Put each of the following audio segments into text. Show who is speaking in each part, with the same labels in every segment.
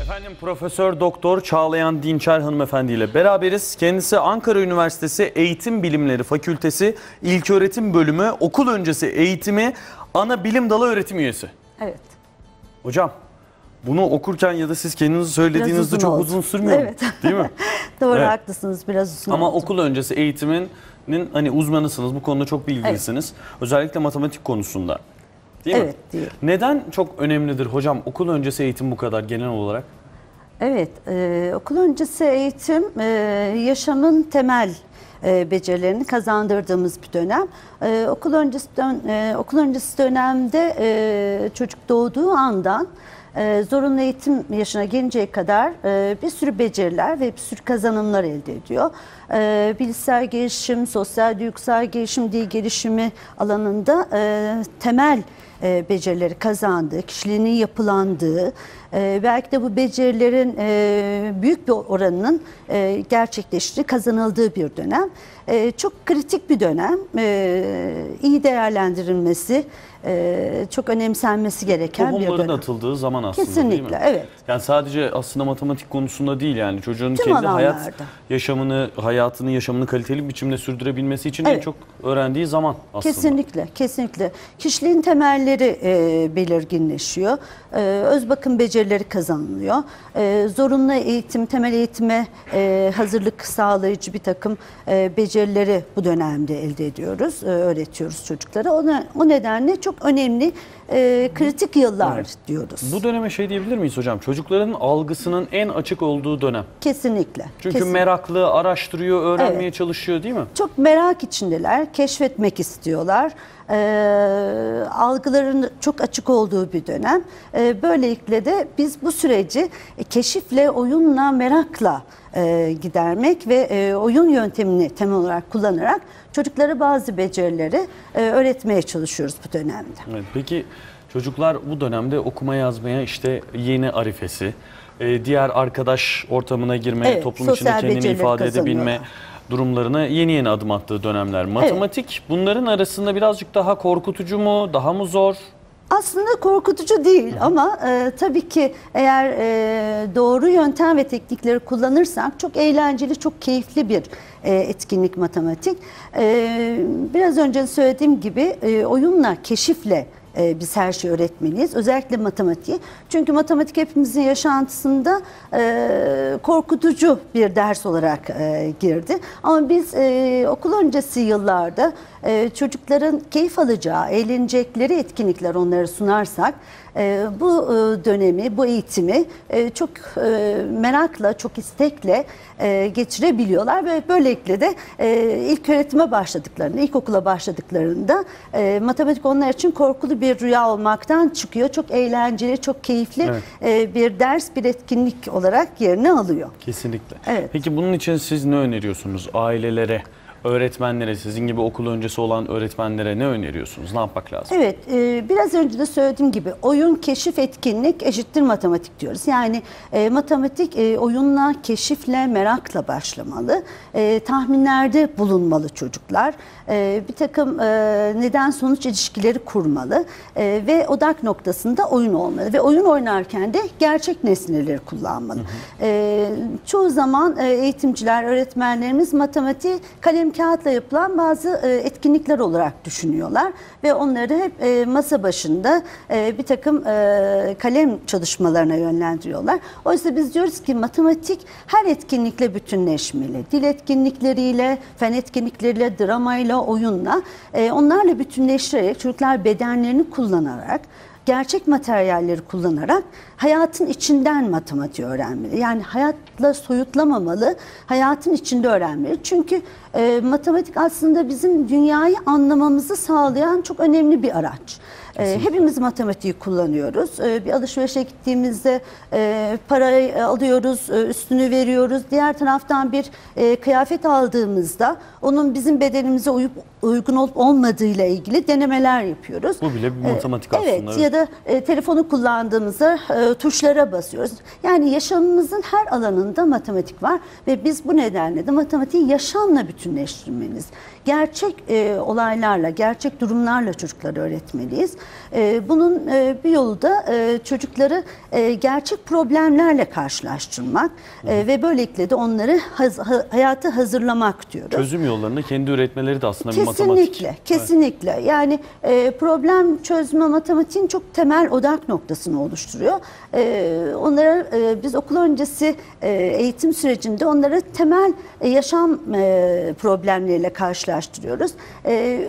Speaker 1: Efendim Profesör Doktor Çağlayan Dinçer hanımefendi ile beraberiz. Kendisi Ankara Üniversitesi Eğitim Bilimleri Fakültesi İlköğretim Bölümü Okul Öncesi Eğitimi Ana Bilim Dalı öğretim üyesi.
Speaker 2: Evet.
Speaker 1: Hocam bunu okurken ya da siz kendiniz söylediğinizde
Speaker 2: uzun
Speaker 1: çok
Speaker 2: oldu.
Speaker 1: uzun sürmüyor?
Speaker 2: Evet.
Speaker 1: Değil mi?
Speaker 2: Doğru
Speaker 1: Evet.
Speaker 2: haklısınız biraz uzun
Speaker 1: Ama
Speaker 2: oldu.
Speaker 1: okul öncesi eğitiminin hani uzmanısınız. Bu konuda çok bilgilisiniz. Özellikle matematik konusunda. Değil mi?
Speaker 2: Evet değil.
Speaker 1: Neden çok önemlidir hocam okul öncesi eğitim bu kadar genel olarak?
Speaker 2: Evet, e, okul öncesi eğitim e, yaşamın temel e, becerilerini kazandırdığımız bir dönem. E, okul öncesi dön- e, okul öncesi dönemde e, çocuk doğduğu andan e, zorunlu eğitim yaşına gelinceye kadar e, bir sürü beceriler ve bir sürü kazanımlar elde ediyor. E, bilişsel gelişim, sosyal duygusal gelişim, dil gelişimi alanında e, temel e, becerileri kazandığı, kişiliğinin yapılandığı, e, belki de bu becerilerin büyük bir oranının gerçekleştiği, kazanıldığı bir dönem. Çok kritik bir dönem, e, iyi değerlendirilmesi, e, çok önemsenmesi gereken bir dönem.
Speaker 1: atıldığı zaman aslında değil mi?
Speaker 2: Kesinlikle, evet.
Speaker 1: Yani sadece aslında matematik konusunda değil yani çocuğun
Speaker 2: Tüm
Speaker 1: kendi hayat
Speaker 2: alanlarda.
Speaker 1: yaşamını, hayatını, yaşamını kaliteli bir biçimde sürdürebilmesi için en
Speaker 2: Evet.
Speaker 1: çok öğrendiği zaman aslında.
Speaker 2: Kesinlikle, kesinlikle. Kişiliğin temelleri e, belirginleşiyor. E, öz bakım becerileri kazanılıyor. E, zorunlu eğitim, temel eğitime e, hazırlık sağlayıcı bir takım e, becerileri bu dönemde elde ediyoruz, e, öğretiyoruz çocuklara. O, ne- o nedenle çok önemli, e, kritik yıllar
Speaker 1: Evet.
Speaker 2: diyoruz.
Speaker 1: Bu döneme şey diyebilir miyiz hocam? Çocukların algısının en açık olduğu dönem.
Speaker 2: kesinlikle.
Speaker 1: Çünkü
Speaker 2: kesinlikle.
Speaker 1: meraklı, araştırıyor, öğrenmeye
Speaker 2: Evet.
Speaker 1: çalışıyor değil mi?
Speaker 2: Çok merak içindeler, keşfetmek istiyorlar. Ee, algıların çok açık olduğu bir dönem. Ee, böylelikle de biz bu süreci e, keşifle, oyunla, merakla e, gidermek ve e, oyun yöntemini temel olarak kullanarak çocuklara bazı becerileri e, öğretmeye çalışıyoruz bu dönemde.
Speaker 1: Evet, peki çocuklar bu dönemde okuma yazmaya işte yeni arifesi, e, diğer arkadaş ortamına girme,
Speaker 2: Evet,
Speaker 1: toplum içinde kendini ifade edebilme durumlarına yeni yeni adım attığı dönemler. Matematik bunların arasında birazcık daha korkutucu mu, daha mı zor?
Speaker 2: Aslında korkutucu değil ama e, tabii ki eğer e, doğru yöntem ve teknikleri kullanırsak çok eğlenceli, çok keyifli bir e, etkinlik matematik. E, biraz önce söylediğim gibi e, oyunla, keşifle e, biz her şeyi öğretmeliyiz. Özellikle matematiği. Çünkü matematik hepimizin yaşantısında e, korkutucu bir ders olarak e, girdi. Ama biz e, okul öncesi yıllarda e, çocukların keyif alacağı, eğlenecekleri etkinlikler onlara sunarsak e, bu e, dönemi, bu eğitimi e, çok e, merakla, çok istekle e, geçirebiliyorlar ve böylelikle de e, ilk öğretime başladıklarında, ilkokula başladıklarında e, matematik onlar için korkulu bir rüya olmaktan çıkıyor. Çok eğlenceli, çok keyifli
Speaker 1: Evet.
Speaker 2: e, bir ders, bir etkinlik olarak yerini alıyor.
Speaker 1: Kesinlikle.
Speaker 2: Evet.
Speaker 1: Peki bunun için siz ne öneriyorsunuz ailelere, öğretmenlere, sizin gibi okul öncesi olan öğretmenlere ne öneriyorsunuz? Ne yapmak lazım?
Speaker 2: Evet, e, biraz önce de söylediğim gibi oyun, keşif, etkinlik eşittir matematik diyoruz. Yani e, matematik e, oyunla, keşifle, merakla başlamalı. E, tahminlerde bulunmalı çocuklar. E, bir takım e, neden-sonuç ilişkileri kurmalı. E, ve odak noktasında oyun olmalı. Ve oyun oynarken de gerçek nesneleri kullanmalı. E, çoğu zaman e, eğitimciler, öğretmenlerimiz matematiği kalem kağıtla yapılan bazı e, etkinlikler olarak düşünüyorlar ve onları hep e, masa başında e, bir takım kalem çalışmalarına yönlendiriyorlar. Oysa biz diyoruz ki matematik her etkinlikle bütünleşmeli. Dil etkinlikleriyle, fen etkinlikleriyle, dramayla, oyunla onlarla bütünleştirerek çocuklar bedenlerini kullanarak gerçek materyalleri kullanarak hayatın içinden matematiği öğrenmeli. Yani hayatla soyutlamamalı, hayatın içinde öğrenmeli. Çünkü e, matematik aslında bizim dünyayı anlamamızı sağlayan çok önemli bir araç. E, hepimiz matematiği kullanıyoruz. E, bir alışverişe gittiğimizde e, parayı alıyoruz, e, üstünü veriyoruz. Diğer taraftan bir e, kıyafet aldığımızda onun bizim bedenimize uyup uygun olup olmadığıyla ilgili denemeler yapıyoruz.
Speaker 1: Bu bile bir
Speaker 2: E,
Speaker 1: matematik aslında,
Speaker 2: Evet
Speaker 1: evet.
Speaker 2: ya da e, telefonu kullandığımızda e, tuşlara basıyoruz. Yani yaşamımızın her alanında matematik var ve biz bu nedenle de matematiği yaşamla bütünleştirmeliyiz. Gerçek e, olaylarla, gerçek durumlarla çocuklara öğretmeliyiz. E, bunun e, bir yolu da e, çocukları e, gerçek problemlerle karşılaştırmak ve böylelikle de onları haz- ha- hayata hazırlamak diyoruz.
Speaker 1: Çözüm yollarını kendi üretmeleri de aslında bir matematik.
Speaker 2: Kesinlikle, kesinlikle. Yani e, problem çözme matematiğin çok temel odak noktasını oluşturuyor. Onlara biz okul öncesi eğitim sürecinde onları temel yaşam problemleriyle karşılaştırıyoruz.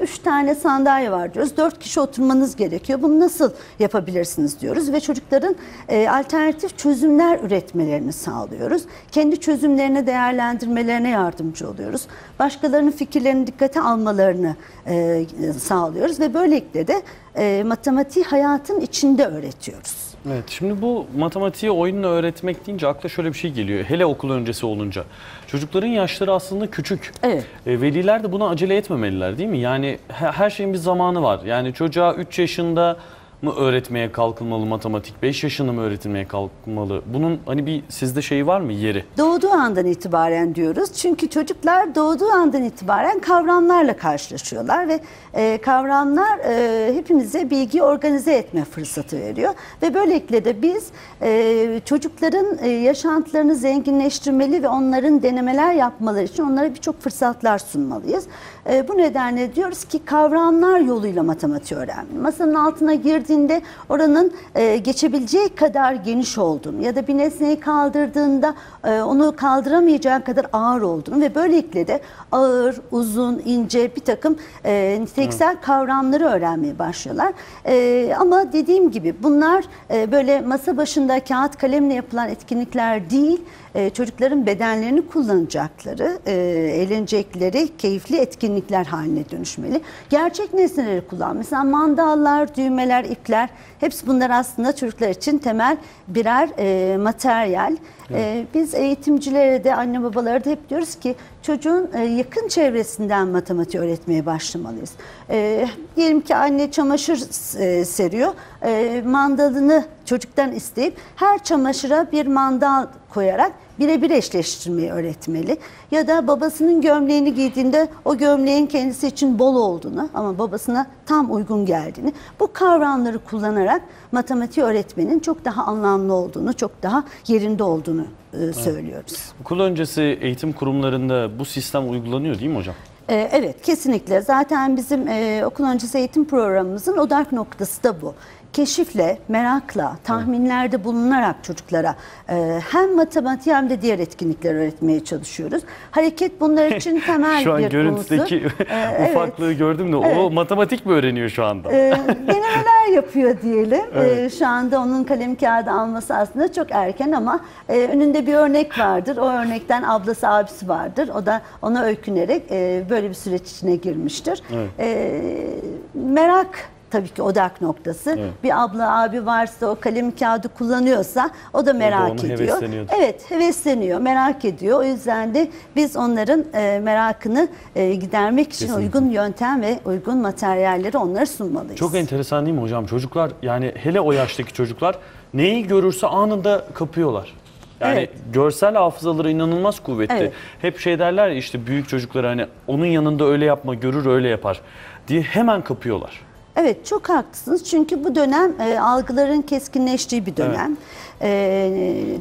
Speaker 2: Üç tane sandalye var diyoruz. Dört kişi oturmanız gerekiyor. Bunu nasıl yapabilirsiniz diyoruz ve çocukların e, alternatif çözümler üretmelerini sağlıyoruz. Kendi çözümlerini değerlendirmelerine yardımcı oluyoruz. Başkalarının fikirlerini dikkate almalarını e, sağlıyoruz ve böylelikle de e, matematiği hayatın içinde öğretiyoruz.
Speaker 1: Evet, şimdi bu matematiği oyunla öğretmek deyince akla şöyle bir şey geliyor. Hele okul öncesi olunca. Çocukların yaşları aslında küçük.
Speaker 2: Evet.
Speaker 1: E, veliler de buna acele etmemeliler değil mi? Yani he- her şeyin bir zamanı var. Yani çocuğa 3 yaşında mı öğretmeye kalkılmalı matematik, 5 yaşında mı öğretilmeye kalkmalı? Bunun hani bir sizde şeyi var mı yeri?
Speaker 2: Doğduğu andan itibaren diyoruz. Çünkü çocuklar doğduğu andan itibaren kavramlarla karşılaşıyorlar ve e, kavramlar e, hepimize bilgi organize etme fırsatı veriyor. Ve böylelikle de biz e, çocukların e, yaşantılarını zenginleştirmeli ve onların denemeler yapmaları için onlara birçok fırsatlar sunmalıyız. E, bu nedenle diyoruz ki kavramlar yoluyla matematiği öğrenmeli. Masanın altına girdiğinde oranın e, geçebileceği kadar geniş olduğunu ya da bir nesneyi kaldırdığında e, onu kaldıramayacağın kadar ağır olduğunu ve böylelikle de ağır, uzun, ince bir takım e, niteliksel kavramları öğrenmeye başlıyorlar. E, ama dediğim gibi bunlar e, böyle masa başında kağıt kalemle yapılan etkinlikler değil, e, çocukların bedenlerini kullanacakları, e, eğlenecekleri keyifli etkinlikler haline dönüşmeli. Gerçek nesneleri kullan. Mesela mandallar, düğmeler, ipler hepsi bunlar aslında çocuklar için temel birer e, materyal. E, biz eğitimcilere de anne babalara da hep diyoruz ki çocuğun e, yakın çevresinden matematik öğretmeye başlamalıyız. E, diyelim ki anne çamaşır e, seriyor. E, mandalını çocuktan isteyip her çamaşıra bir mandal koyarak birebir eşleştirmeyi öğretmeli. Ya da babasının gömleğini giydiğinde o gömleğin kendisi için bol olduğunu ama babasına tam uygun geldiğini bu kavramları kullanarak matematiği öğretmenin çok daha anlamlı olduğunu, çok daha yerinde olduğunu e, söylüyoruz.
Speaker 1: Okul öncesi eğitim kurumlarında bu sistem uygulanıyor değil mi hocam?
Speaker 2: Ee, Evet kesinlikle. Zaten bizim e, okul öncesi eğitim programımızın odak noktası da bu. Keşifle, merakla, tahminlerde bulunarak çocuklara e, hem matematik hem de diğer etkinlikler öğretmeye çalışıyoruz. Hareket bunlar için temel
Speaker 1: Şu an
Speaker 2: bir
Speaker 1: görüntüdeki
Speaker 2: unsur. Ee, evet.
Speaker 1: ufaklığı gördüm de o matematik mi öğreniyor şu anda?
Speaker 2: Ee, denemeler yapıyor diyelim. Ee, şu anda onun kalem kağıdı alması aslında çok erken ama e, önünde bir örnek vardır. O örnekten ablası abisi vardır. O da ona öykünerek e, böyle bir süreç içine girmiştir.
Speaker 1: Evet.
Speaker 2: Ee, merak tabii ki odak noktası.
Speaker 1: Evet.
Speaker 2: Bir abla abi varsa o kalem kağıdı kullanıyorsa o da merak
Speaker 1: onu
Speaker 2: ediyor.
Speaker 1: hevesleniyordur.
Speaker 2: Evet, hevesleniyor, merak ediyor. O yüzden de biz onların e, merakını e, gidermek için
Speaker 1: Kesinlikle.
Speaker 2: uygun yöntem ve uygun materyalleri onlara sunmalıyız.
Speaker 1: Çok enteresan değil mi hocam? Çocuklar yani hele o yaştaki çocuklar neyi görürse anında kapıyorlar. Yani
Speaker 2: Evet.
Speaker 1: görsel hafızaları inanılmaz kuvvetli.
Speaker 2: Evet.
Speaker 1: Hep şey derler ya işte büyük çocuklara hani onun yanında öyle yapma görür öyle yapar diye hemen kapıyorlar.
Speaker 2: Evet çok haklısınız çünkü bu dönem e, algıların keskinleştiği bir dönem. E,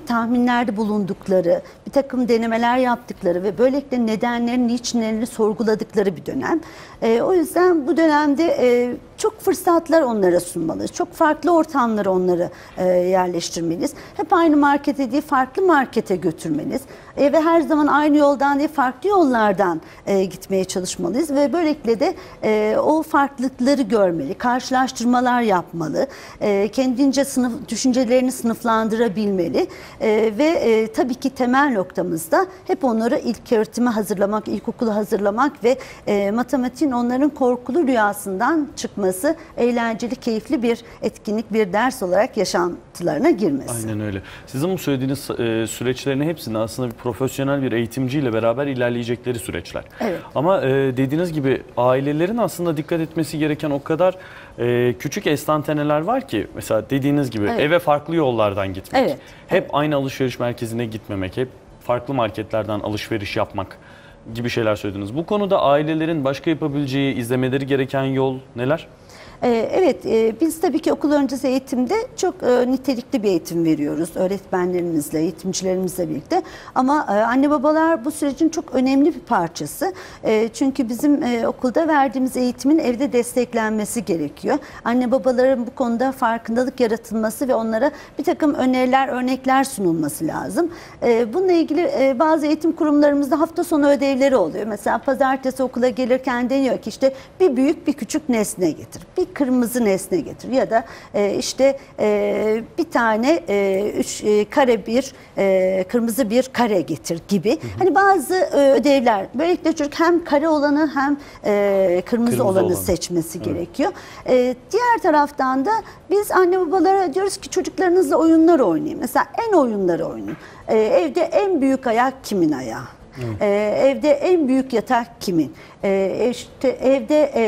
Speaker 2: tahminlerde bulundukları, bir takım denemeler yaptıkları ve böylelikle nedenlerin, niçinlerini sorguladıkları bir dönem. E, o yüzden bu dönemde e, çok fırsatlar onlara sunmalıyız. Çok farklı ortamlara onları e, yerleştirmeliyiz. Hep aynı markete değil farklı markete götürmeliyiz. E, ve her zaman aynı yoldan değil farklı yollardan e, gitmeye çalışmalıyız ve böylelikle de e, o farklılıkları görmeliyiz. Öğrenmeli, karşılaştırmalar yapmalı, e, kendince sınıf düşüncelerini sınıflandırabilmeli E, ve e, tabii ki temel noktamızda hep onları ilk öğretime hazırlamak, ilkokula hazırlamak ve e, matematiğin onların korkulu rüyasından çıkması, eğlenceli, keyifli bir etkinlik, bir ders olarak yaşantılarına girmesi.
Speaker 1: Aynen öyle. Sizin bu söylediğiniz e, süreçlerin hepsinde aslında bir profesyonel bir eğitimciyle beraber ilerleyecekleri süreçler.
Speaker 2: Evet.
Speaker 1: Ama e, dediğiniz gibi ailelerin aslında dikkat etmesi gereken o kadar e, küçük estanteneler var ki mesela dediğiniz gibi
Speaker 2: Evet.
Speaker 1: eve farklı yollardan gitmek.
Speaker 2: Evet,
Speaker 1: Hep aynı alışveriş merkezine gitmemek, hep farklı marketlerden alışveriş yapmak gibi şeyler söylediniz. Bu konuda ailelerin başka yapabileceği, izlemeleri gereken yol neler?
Speaker 2: Ee, Evet, e, biz tabii ki okul öncesi eğitimde çok e, nitelikli bir eğitim veriyoruz öğretmenlerimizle, eğitimcilerimizle birlikte. Ama e, anne babalar bu sürecin çok önemli bir parçası. Çünkü bizim okulda verdiğimiz eğitimin evde desteklenmesi gerekiyor. Anne babaların bu konuda farkındalık yaratılması ve onlara bir takım öneriler, örnekler sunulması lazım. Bununla ilgili bazı eğitim kurumlarımızda hafta sonu ödevleri oluyor. Mesela pazartesi okula gelirken deniyor ki işte bir büyük bir küçük nesne getir. Bir kırmızı nesne getir ya da e, işte e, bir tane e, üç e, kare bir e, kırmızı bir kare getir gibi. Hani bazı e, ödevler böylelikle çocuk hem kare olanı hem e, kırmızı,
Speaker 1: Kırmızı
Speaker 2: olanı
Speaker 1: olanı.
Speaker 2: seçmesi gerekiyor. E, diğer taraftan da biz anne babalara diyoruz ki çocuklarınızla oyunlar oynayın. Mesela en oyunları oynayın. E, evde en büyük ayak kimin ayağı? Ee, evde en büyük yatak kimin? Ee, işte evde e,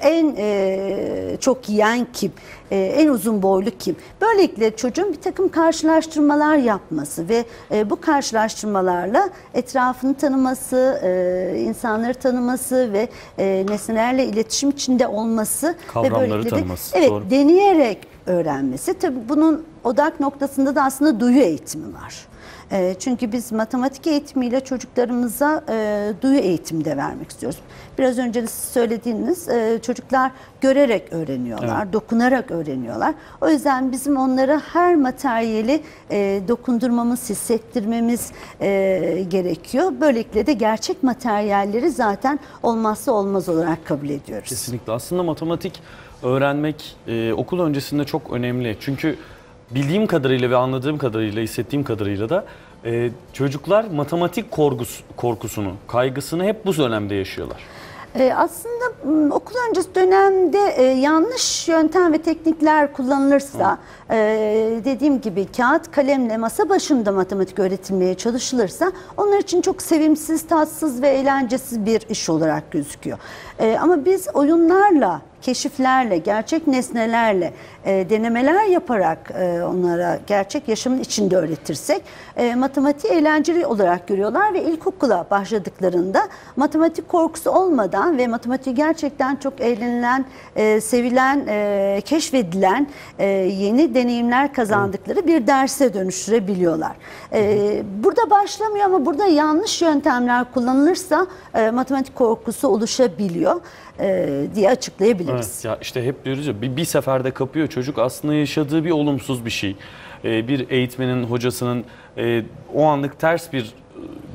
Speaker 2: en e, çok yiyen kim? Ee, en uzun boylu kim? Böylelikle çocuğun bir takım karşılaştırmalar yapması ve e, bu karşılaştırmalarla etrafını tanıması, e, insanları tanıması ve e, nesnelerle iletişim içinde olması
Speaker 1: Kavramları
Speaker 2: ve böylelikle de-
Speaker 1: tanıması,
Speaker 2: Evet,
Speaker 1: doğru.
Speaker 2: deneyerek öğrenmesi. Tabii bunun odak noktasında da aslında duyu eğitimi var. E, Çünkü biz matematik eğitimiyle çocuklarımıza e, duyu eğitimi de vermek istiyoruz. Biraz önce de söylediğiniz e, çocuklar görerek öğreniyorlar, dokunarak öğreniyorlar. O yüzden bizim onlara her materyali e, dokundurmamız, hissettirmemiz e, gerekiyor. Böylelikle de gerçek materyalleri zaten olmazsa olmaz olarak kabul ediyoruz.
Speaker 1: Kesinlikle. Aslında matematik öğrenmek e, okul öncesinde çok önemli. Çünkü bildiğim kadarıyla ve anladığım kadarıyla, hissettiğim kadarıyla da e, çocuklar matematik korkusu, korkusunu, kaygısını hep bu dönemde yaşıyorlar.
Speaker 2: Ee, aslında okul öncesi dönemde e, yanlış yöntem ve teknikler kullanılırsa, e, dediğim gibi kağıt kalemle masa başında matematik öğretilmeye çalışılırsa onlar için çok sevimsiz, tatsız ve eğlencesiz bir iş olarak gözüküyor. E, ama biz oyunlarla keşiflerle, gerçek nesnelerle, e, denemeler yaparak e, onlara gerçek yaşamın içinde öğretirsek e, matematiği eğlenceli olarak görüyorlar ve ilkokula başladıklarında matematik korkusu olmadan ve matematiği gerçekten çok eğlenilen, e, sevilen, e, keşfedilen e, yeni deneyimler kazandıkları bir derse dönüştürebiliyorlar. E, burada başlamıyor ama burada yanlış yöntemler kullanılırsa e, matematik korkusu oluşabiliyor e, diye açıklayabiliriz.
Speaker 1: Evet, ya işte hep diyoruz ya bir, bir seferde kapıyor çocuk aslında yaşadığı bir olumsuz bir şey. Ee, bir eğitmenin, hocasının e, o anlık ters bir e,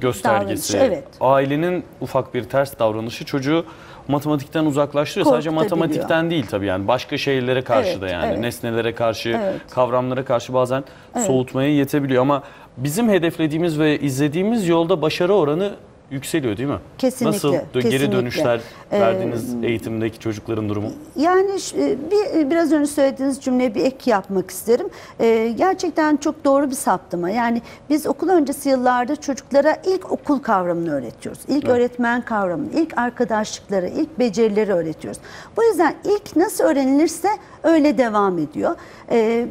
Speaker 1: göstergesi,
Speaker 2: Davranışı, evet.
Speaker 1: ailenin ufak bir ters davranışı çocuğu matematikten uzaklaştırıyor. Sadece matematikten değil tabii yani başka şeylere karşı
Speaker 2: Evet,
Speaker 1: da yani
Speaker 2: evet.
Speaker 1: nesnelere karşı,
Speaker 2: Evet.
Speaker 1: kavramlara karşı bazen soğutmaya yetebiliyor ama bizim hedeflediğimiz ve izlediğimiz yolda başarı oranı yükseliyor değil mi?
Speaker 2: Kesinlikle,
Speaker 1: Nasıl dö- geri
Speaker 2: kesinlikle.
Speaker 1: dönüşler
Speaker 2: Ee,
Speaker 1: verdiğiniz eğitimdeki çocukların durumu?
Speaker 2: Yani e, bir biraz önce söylediğiniz cümleye bir ek yapmak isterim. Ee, gerçekten çok doğru bir saptama. Yani biz okul öncesi yıllarda çocuklara ilk okul kavramını öğretiyoruz. İlk öğretmen kavramını, ilk arkadaşlıkları, ilk becerileri öğretiyoruz. Bu yüzden ilk nasıl öğrenilirse öyle devam ediyor. Ee,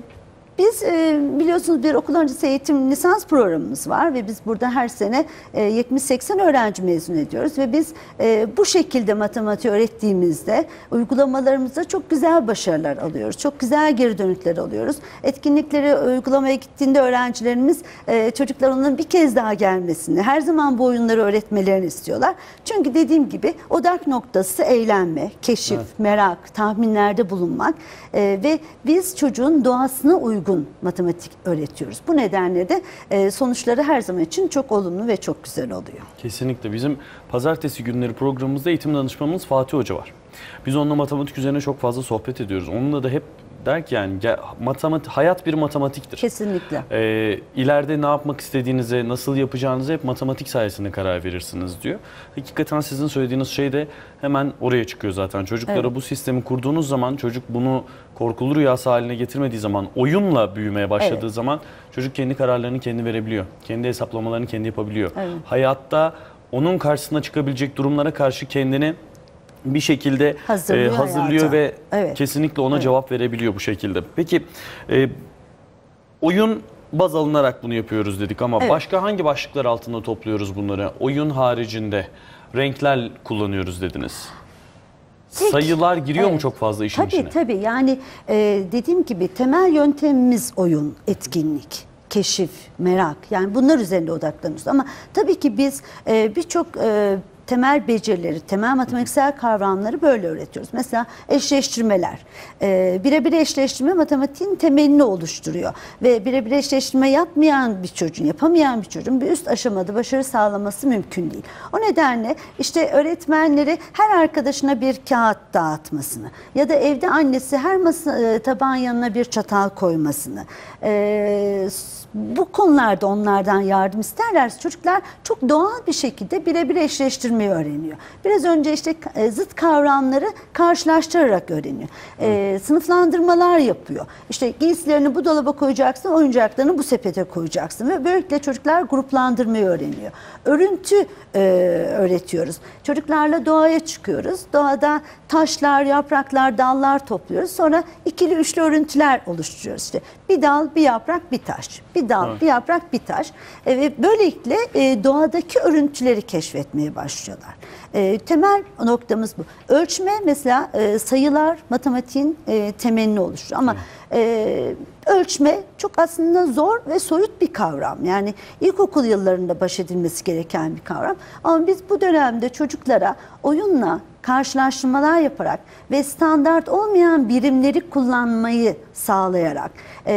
Speaker 2: biz e, biliyorsunuz bir okul öncesi eğitim lisans programımız var ve biz burada her sene e, 70-80 öğrenci mezun ediyoruz ve biz e, bu şekilde matematiği öğrettiğimizde uygulamalarımızda çok güzel başarılar alıyoruz. Çok güzel geri dönütler alıyoruz. Etkinlikleri uygulamaya gittiğinde öğrencilerimiz e, çocuklar onların bir kez daha gelmesini, her zaman bu oyunları öğretmelerini istiyorlar. Çünkü dediğim gibi odak noktası eğlenme, keşif, merak, tahminlerde bulunmak e, ve biz çocuğun doğasına uygun matematik öğretiyoruz. Bu nedenle de e, sonuçları her zaman için çok olumlu ve çok güzel oluyor.
Speaker 1: Kesinlikle. Bizim pazartesi günleri programımızda eğitim danışmanımız Fatih Hoca var. Biz onunla matematik üzerine çok fazla sohbet ediyoruz. Onunla da hep der ki yani matematik, hayat bir matematiktir.
Speaker 2: Kesinlikle.
Speaker 1: Ee, ileride ne yapmak istediğinize, nasıl yapacağınıza hep matematik sayesinde karar verirsiniz diyor. Hakikaten sizin söylediğiniz şey de hemen oraya çıkıyor zaten. Çocuklara
Speaker 2: Evet.
Speaker 1: bu sistemi kurduğunuz zaman çocuk bunu korkulu rüyası haline getirmediği zaman, oyunla büyümeye başladığı
Speaker 2: Evet.
Speaker 1: zaman çocuk kendi kararlarını kendi verebiliyor. Kendi hesaplamalarını kendi yapabiliyor.
Speaker 2: Evet.
Speaker 1: Hayatta onun karşısına çıkabilecek durumlara karşı kendini bir şekilde
Speaker 2: Hazırlıyor
Speaker 1: e, hazırlıyor
Speaker 2: hayata.
Speaker 1: ve
Speaker 2: Evet.
Speaker 1: kesinlikle ona
Speaker 2: Evet.
Speaker 1: cevap verebiliyor bu şekilde. Peki e, oyun baz alınarak bunu yapıyoruz dedik ama
Speaker 2: Evet.
Speaker 1: başka hangi başlıklar altında topluyoruz bunları? Oyun haricinde renkler kullanıyoruz dediniz.
Speaker 2: Tek-
Speaker 1: Sayılar giriyor mu
Speaker 2: Evet.
Speaker 1: çok fazla işin
Speaker 2: Tabii
Speaker 1: içine?
Speaker 2: tabii yani e, dediğim gibi temel yöntemimiz oyun, etkinlik, keşif, merak yani bunlar üzerinde odaklanıyoruz. Ama tabii ki biz e, birçok e, temel becerileri, temel matematiksel kavramları böyle öğretiyoruz. Mesela eşleştirmeler. E, birebir eşleştirme matematiğin temelini oluşturuyor. Ve birebir eşleştirme yapmayan bir çocuğun, yapamayan bir çocuğun bir üst aşamada başarı sağlaması mümkün değil. O nedenle işte öğretmenleri her arkadaşına bir kağıt dağıtmasını ya da evde annesi her masa, e, tabağın yanına bir çatal koymasını e, bu konularda onlardan yardım isterlerse çocuklar çok doğal bir şekilde birebir eşleştirmeyi öğreniyor. Biraz önce işte e, zıt kavramları karşılaştırarak öğreniyor. E, sınıflandırmalar yapıyor. İşte giysilerini bu dolaba koyacaksın, oyuncaklarını bu sepete koyacaksın ve böylelikle çocuklar gruplandırmayı öğreniyor. Örüntü e, öğretiyoruz. Çocuklarla doğaya çıkıyoruz. Doğada taşlar, yapraklar, dallar topluyoruz. Sonra ikili üçlü örüntüler oluşturuyoruz. İşte bir dal, bir yaprak, bir taş. Bir dal,
Speaker 1: Evet.
Speaker 2: bir yaprak, bir taş. E, ve böylelikle e, doğadaki örüntüleri keşfetmeye başlıyorlar. E, temel noktamız bu. Ölçme mesela e, sayılar matematiğin e, temelini oluşturuyor. Ama e, ölçme çok aslında zor ve soyut bir kavram. Yani ilkokul yıllarında baş edilmesi gereken bir kavram. Ama biz bu dönemde çocuklara oyunla karşılaştırmalar yaparak ve standart olmayan birimleri kullanmayı sağlayarak e,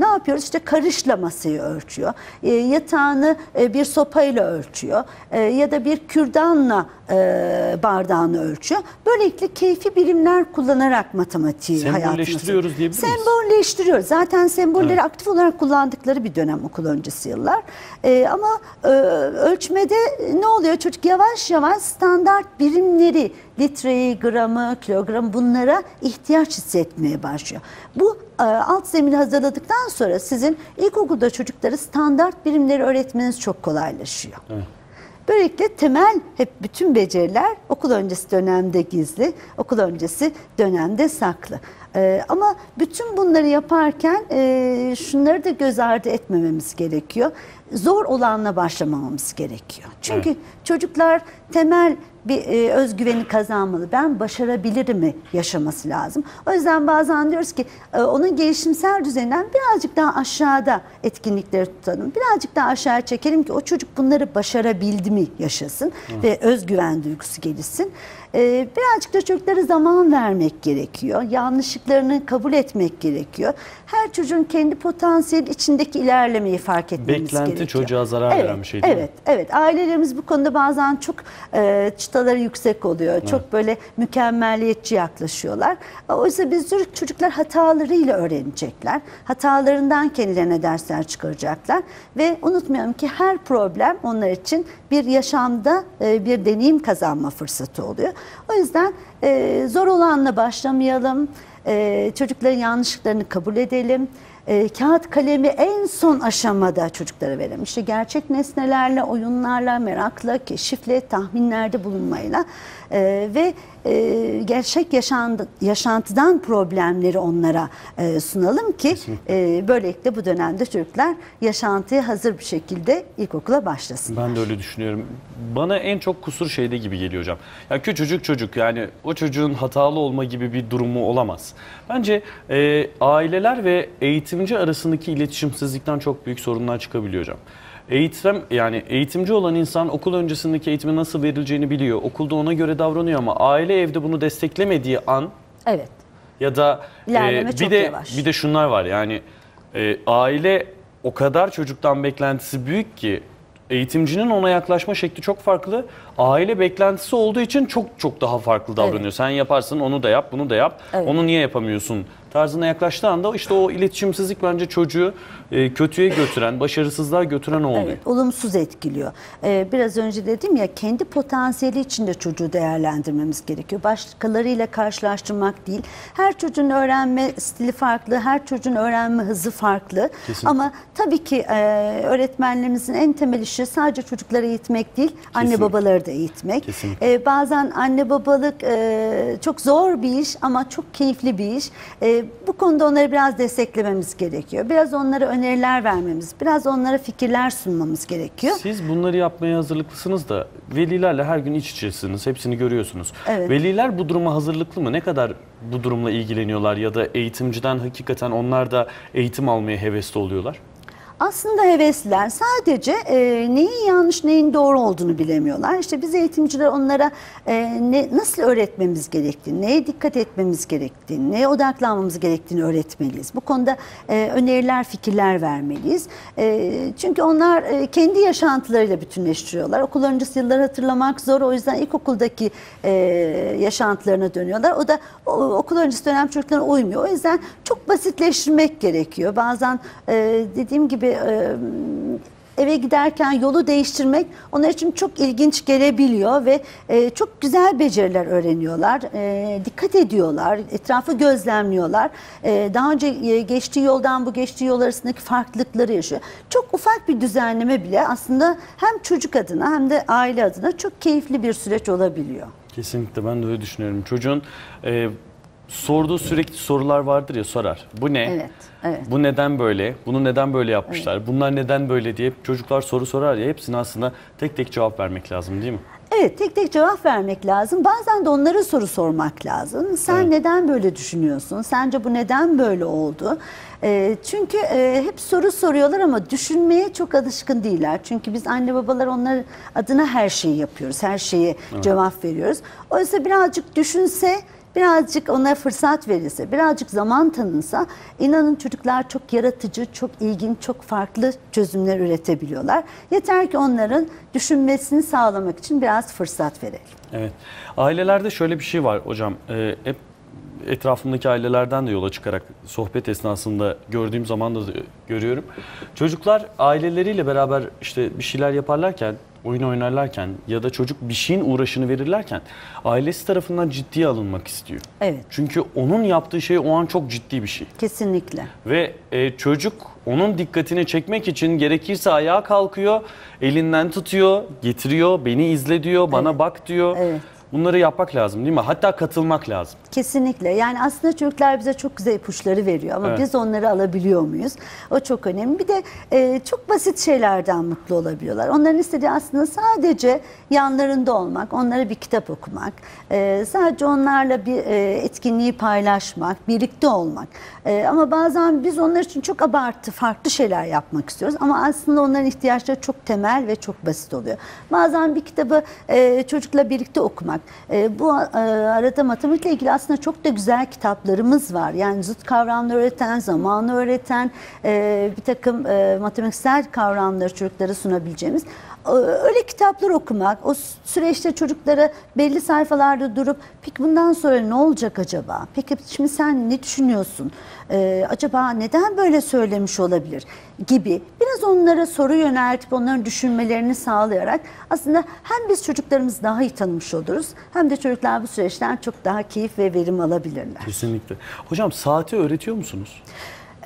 Speaker 2: ne yapıyoruz? İşte karışla masayı ölçüyor. E, yatağını e, bir sopayla ölçüyor. E, ya da bir kürdanla e, bardağını ölçüyor. Böylelikle keyfi birimler kullanarak matematiği.
Speaker 1: Sembolleştiriyoruz diyebilir miyiz?
Speaker 2: Sembolleştiriyoruz. Zaten sembolleri aktif olarak kullandıkları bir dönem okul öncesi yıllar. Ee, ama e, ölçmede ne oluyor? Çocuk yavaş yavaş standart birimleri, litreyi, gramı, kilogramı bunlara ihtiyaç hissetmeye başlıyor. Bu e, alt zemini hazırladıktan sonra sizin ilkokulda çocukları standart birimleri öğretmeniz çok kolaylaşıyor. Böylelikle temel hep bütün beceriler okul öncesi dönemde gizli, okul öncesi dönemde saklı. Ee, ama bütün bunları yaparken e, şunları da göz ardı etmememiz gerekiyor. Zor olanla başlamamamız gerekiyor. Çünkü
Speaker 1: Evet.
Speaker 2: çocuklar temel bir e, özgüveni kazanmalı. Ben başarabilirim mi yaşaması lazım. O yüzden bazen diyoruz ki e, onun gelişimsel düzeyinden birazcık daha aşağıda etkinlikleri tutalım. Birazcık daha aşağı çekelim ki o çocuk bunları başarabildi mi yaşasın ve özgüven duygusu gelişsin. E, birazcık da çocuklara zaman vermek gerekiyor. Yanlışlıklarını kabul etmek gerekiyor. Her çocuğun kendi potansiyel içindeki ilerlemeyi fark etmemiz
Speaker 1: Beklenti
Speaker 2: gerekiyor.
Speaker 1: çocuğa zarar
Speaker 2: evet,
Speaker 1: veren bir şey değil mi?
Speaker 2: Evet, evet. Ailelerimiz bu konuda bazen çok e, çıtaları yüksek oluyor. Çok böyle mükemmelliyetçi yaklaşıyorlar. Oysa biz çocuklar hatalarıyla öğrenecekler. Hatalarından kendilerine dersler çıkaracaklar. Ve unutmayalım ki her problem onlar için bir yaşamda e, bir deneyim kazanma fırsatı oluyor. O yüzden e, zor olanla başlamayalım. E, çocukların yanlışlıklarını kabul edelim. E, kağıt kalemi en son aşamada çocuklara verelim. İşte gerçek nesnelerle, oyunlarla, merakla, keşifle, tahminlerde bulunmayla e, ve e, gerçek yaşantı, yaşantıdan problemleri onlara e, sunalım ki e, böylelikle bu dönemde çocuklar yaşantıya hazır bir şekilde ilkokula başlasın.
Speaker 1: Ben de öyle düşünüyorum. Bana en çok kusur şeyde gibi geliyor hocam. Ya küçücük çocuk yani o çocuğun hatalı olma gibi bir durumu olamaz. Bence e, aileler ve eğitimci arasındaki iletişimsizlikten çok büyük sorunlar çıkabiliyor hocam. Eğitim yani eğitimci olan insan okul öncesindeki eğitimin nasıl verileceğini biliyor. Okulda ona göre davranıyor ama aile evde bunu desteklemediği an
Speaker 2: Evet.
Speaker 1: ya da e,
Speaker 2: İlerleme
Speaker 1: bir
Speaker 2: çok
Speaker 1: de
Speaker 2: yavaş.
Speaker 1: bir de şunlar var yani e, aile o kadar çocuktan beklentisi büyük ki eğitimcinin ona yaklaşma şekli çok farklı. Aile beklentisi olduğu için çok çok daha farklı davranıyor.
Speaker 2: Evet.
Speaker 1: Sen yaparsın onu da yap bunu da yap.
Speaker 2: Evet.
Speaker 1: Onu niye yapamıyorsun tarzına yaklaştığı anda işte o iletişimsizlik bence çocuğu e, kötüye götüren, başarısızlığa götüren oluyor.
Speaker 2: Evet, olumsuz etkiliyor. Ee, biraz önce dedim ya kendi potansiyeli içinde çocuğu değerlendirmemiz gerekiyor. Başkalarıyla karşılaştırmak değil. Her çocuğun öğrenme stili farklı, her çocuğun öğrenme hızı farklı.
Speaker 1: Kesinlikle.
Speaker 2: Ama tabii ki e, öğretmenlerimizin en temel işi sadece çocukları eğitmek değil, anne
Speaker 1: Kesinlikle.
Speaker 2: Babaları da eğitmek.
Speaker 1: Kesinlikle.
Speaker 2: Ee, bazen anne babalık e, çok zor bir iş ama çok keyifli bir iş. E, bu konuda onları biraz desteklememiz gerekiyor. Biraz onlara öneriler vermemiz, biraz onlara fikirler sunmamız gerekiyor.
Speaker 1: Siz bunları yapmaya hazırlıklısınız da velilerle her gün iç içesiniz. Hepsini görüyorsunuz.
Speaker 2: Evet.
Speaker 1: Veliler bu duruma hazırlıklı mı? Ne kadar bu durumla ilgileniyorlar ya da eğitimciden hakikaten onlar da eğitim almaya hevesli oluyorlar?
Speaker 2: Aslında hevesliler sadece e, neyin yanlış neyin doğru olduğunu bilemiyorlar. İşte biz eğitimciler onlara e, ne, nasıl öğretmemiz gerektiğini, neye dikkat etmemiz gerektiğini, neye odaklanmamız gerektiğini öğretmeliyiz. Bu konuda e, öneriler, fikirler vermeliyiz. E, çünkü onlar e, kendi yaşantılarıyla bütünleştiriyorlar. Okul öncesi yılları hatırlamak zor. O yüzden ilkokuldaki e, yaşantılarına dönüyorlar. O da o, okul öncesi dönem çocuklarına uymuyor. O yüzden çok basitleştirmek gerekiyor. Bazen e, dediğim gibi e, eve giderken yolu değiştirmek onlar için çok ilginç gelebiliyor ve e, çok güzel beceriler öğreniyorlar. E, dikkat ediyorlar, etrafı gözlemliyorlar. Daha önce geçtiği yoldan bu geçtiği yol arasındaki farklılıkları yaşıyor. Çok ufak bir düzenleme bile aslında hem çocuk adına hem de aile adına çok keyifli bir süreç olabiliyor.
Speaker 1: Kesinlikle ben de öyle düşünüyorum. Çocuğun e, sorduğu sürekli sorular vardır ya sorar. Bu ne?
Speaker 2: Evet, evet.
Speaker 1: Bu neden böyle? Bunu neden böyle yapmışlar? Bunlar neden böyle diye çocuklar soru sorar ya hepsine aslında tek tek cevap vermek lazım değil mi?
Speaker 2: Evet tek tek cevap vermek lazım. Bazen de onlara soru sormak lazım. Sen
Speaker 1: Evet.
Speaker 2: neden böyle düşünüyorsun? Sence bu neden böyle oldu? Ee, çünkü e, hep soru soruyorlar ama düşünmeye çok alışkın değiller. Çünkü biz anne babalar onlar adına her şeyi yapıyoruz. Her şeye cevap veriyoruz. Oysa birazcık düşünse Birazcık ona fırsat verilse, birazcık zaman tanınsa inanın çocuklar çok yaratıcı, çok ilginç, çok farklı çözümler üretebiliyorlar. Yeter ki onların düşünmesini sağlamak için biraz fırsat verelim.
Speaker 1: Evet. Ailelerde şöyle bir şey var hocam. Ee, hep etrafımdaki ailelerden de yola çıkarak sohbet esnasında gördüğüm zaman da görüyorum. Çocuklar aileleriyle beraber işte bir şeyler yaparlarken, oyun oynarlarken ya da çocuk bir şeyin uğraşını verirlerken ailesi tarafından ciddiye alınmak istiyor.
Speaker 2: Evet.
Speaker 1: Çünkü onun yaptığı şey o an çok ciddi bir şey.
Speaker 2: Kesinlikle.
Speaker 1: Ve e, çocuk onun dikkatini çekmek için gerekirse ayağa kalkıyor, elinden tutuyor, getiriyor, beni izle diyor, bana
Speaker 2: Evet.
Speaker 1: bak diyor.
Speaker 2: Evet.
Speaker 1: Bunları yapmak lazım değil mi? Hatta katılmak lazım.
Speaker 2: Kesinlikle. Yani aslında çocuklar bize çok güzel ipuçları veriyor ama
Speaker 1: Evet.
Speaker 2: biz onları alabiliyor muyuz? O çok önemli. Bir de e, çok basit şeylerden mutlu olabiliyorlar. Onların istediği aslında sadece yanlarında olmak, onlara bir kitap okumak, e, sadece onlarla bir e, etkinliği paylaşmak, birlikte olmak. E, ama bazen biz onlar için çok abartı, farklı şeyler yapmak istiyoruz ama aslında onların ihtiyaçları çok temel ve çok basit oluyor. Bazen bir kitabı e, çocukla birlikte okumak. E, bu e, arada matematikle ilgili aslında çok da güzel kitaplarımız var. Yani zıt kavramları öğreten, zamanı öğreten, e, bir takım e, matematiksel kavramları çocuklara sunabileceğimiz öyle kitaplar okumak, o süreçte çocuklara belli sayfalarda durup peki bundan sonra ne olacak acaba? Peki şimdi sen ne düşünüyorsun? E, acaba neden böyle söylemiş olabilir? Gibi biraz onlara soru yöneltip onların düşünmelerini sağlayarak aslında hem biz çocuklarımızı daha iyi tanımış oluruz hem de çocuklar bu süreçten çok daha keyif ve verim alabilirler.
Speaker 1: Kesinlikle. Hocam saati öğretiyor musunuz?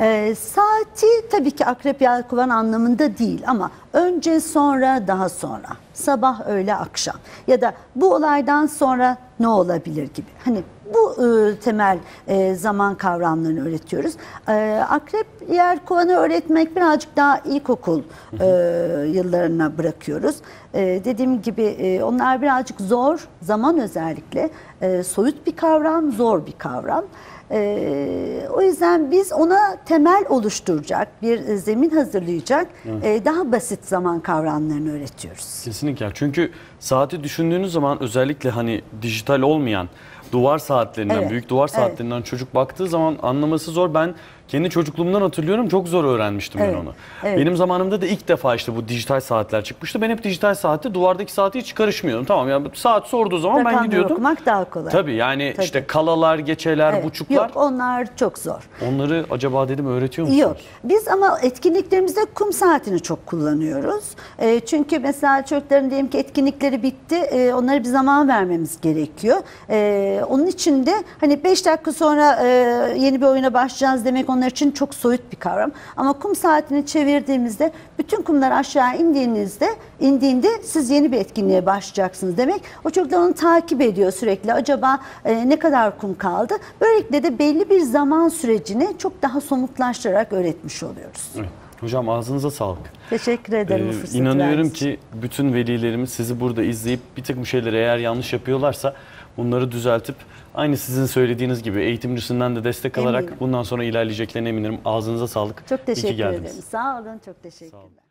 Speaker 2: Ee, saati tabii ki akrep yelkovan anlamında değil ama önce sonra daha sonra sabah öğle akşam ya da bu olaydan sonra ne olabilir gibi hani bu e, temel e, zaman kavramlarını öğretiyoruz. E, akrep yelkovanı öğretmek birazcık daha ilkokul e, yıllarına bırakıyoruz. E, dediğim gibi e, onlar birazcık zor zaman özellikle e, soyut bir kavram zor bir kavram. Ee, o yüzden biz ona temel oluşturacak, bir e, zemin hazırlayacak e, daha basit zaman kavramlarını öğretiyoruz.
Speaker 1: Kesinlikle. Çünkü saati düşündüğünüz zaman özellikle hani dijital olmayan duvar saatlerinden,
Speaker 2: Evet,
Speaker 1: büyük duvar
Speaker 2: evet.
Speaker 1: saatlerinden çocuk baktığı zaman anlaması zor. Ben kendi çocukluğumdan hatırlıyorum çok zor öğrenmiştim
Speaker 2: Evet,
Speaker 1: ben onu.
Speaker 2: evet.
Speaker 1: Benim zamanımda da ilk defa işte bu dijital saatler çıkmıştı. Ben hep dijital saatte duvardaki saati hiç karışmıyorum. Tamam ya saat sorduğu zaman ben
Speaker 2: Rakamları
Speaker 1: gidiyordum.
Speaker 2: okumak daha kolay.
Speaker 1: Tabii yani
Speaker 2: Tabii.
Speaker 1: işte kalalar, geçeler,
Speaker 2: Evet.
Speaker 1: buçuklar
Speaker 2: Yok onlar çok zor.
Speaker 1: onları acaba dedim öğretiyor musunuz?
Speaker 2: Yok. Biz ama etkinliklerimizde kum saatini çok kullanıyoruz. E, çünkü mesela çocukların diyelim ki etkinlikleri bitti. e, onlara bir zaman vermemiz gerekiyor. E, onun için de hani 5 dakika sonra e, yeni bir oyuna başlayacağız demek onlar için çok soyut bir kavram. Ama kum saatini çevirdiğimizde bütün kumlar aşağı indiğinizde indiğinde siz yeni bir etkinliğe başlayacaksınız demek. O çocuklar onu takip ediyor sürekli. Acaba e, ne kadar kum kaldı? Böylelikle de belli bir zaman sürecini çok daha somutlaştırarak öğretmiş oluyoruz.
Speaker 1: Evet. Hocam ağzınıza sağlık.
Speaker 2: Teşekkür ederim bu
Speaker 1: Ee, inanıyorum ki bütün velilerimiz sizi burada izleyip bir takım şeyleri eğer yanlış yapıyorlarsa bunları düzeltip aynı sizin söylediğiniz gibi eğitimcisinden de destek alarak
Speaker 2: Eminim.
Speaker 1: bundan sonra ilerleyeceklerine eminim. Ağzınıza sağlık.
Speaker 2: Çok teşekkür ederim. Sağ olun. Çok teşekkürler.